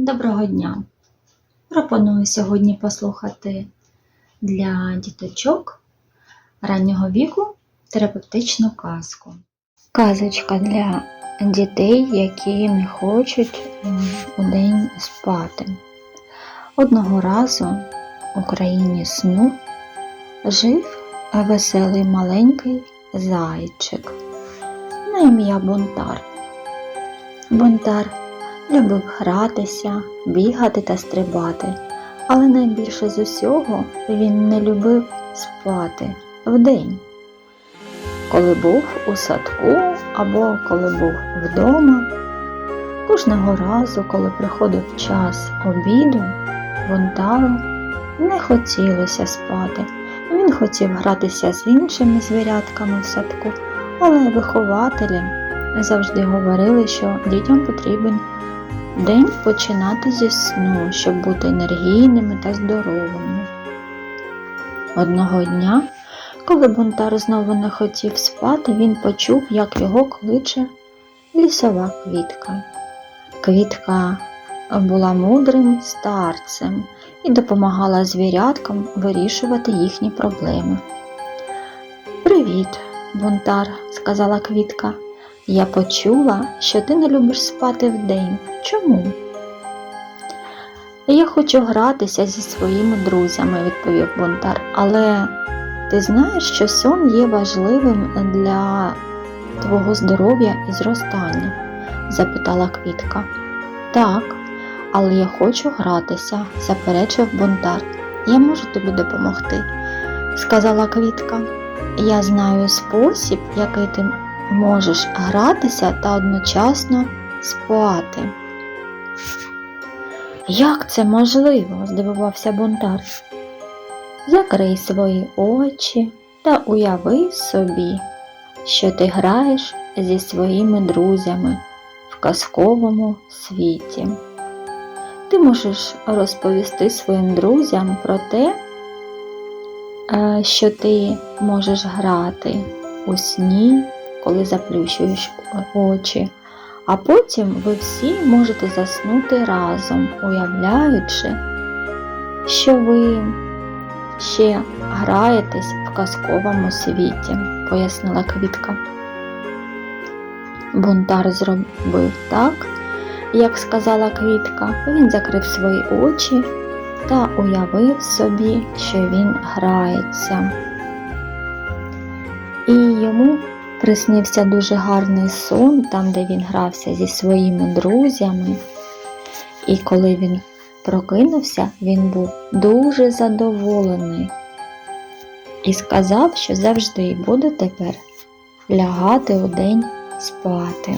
Доброго дня! Пропоную сьогодні послухати для діточок раннього віку терапевтичну казку. Казочка для дітей, які не хочуть м, удень спати. Одного разу у країні сну жив веселий маленький зайчик на ім'я Бунтар. Бунтар любив гратися, бігати та стрибати, але найбільше з усього він не любив спати вдень. Коли був у садку або коли був вдома, кожного разу, коли приходив час обіду, Бунтару не хотілося спати. Він хотів гратися з іншими звірятками в садку, але вихователі завжди говорили, що дітям потрібен день починати зі сну, щоб бути енергійними та здоровими. Одного дня, коли бунтар знову не хотів спати, він почув, як його кличе лісова квітка. Квітка була мудрим старцем і допомагала звіряткам вирішувати їхні проблеми. Привіт, бунтар, сказала квітка. Я почула, що ти не любиш спати вдень. Чому? Я хочу гратися зі своїми друзями, відповів бунтар, але ти знаєш, що сон є важливим для твого здоров'я і зростання? запитала квітка. Так, але я хочу гратися, заперечив бунтар. Я можу тобі допомогти, сказала квітка. Я знаю спосіб, який ти можеш гратися та одночасно спати. Як це можливо? здивувався бунтар. Закрий свої очі та уяви собі, що ти граєш зі своїми друзями в казковому світі. Ти можеш розповісти своїм друзям про те, е, що ти можеш грати у сні, коли заплющуєш очі, а потім ви всі можете заснути разом, уявляючи, що ви ще граєтесь в казковому світі, пояснила квітка. Бунтар зробив так, як сказала квітка, він закрив свої очі та уявив собі, що він грається. І йому приснився дуже гарний сон, там, де він грався зі своїми друзями. І коли він прокинувся, він був дуже задоволений і сказав, що завжди буде тепер лягати у день спати.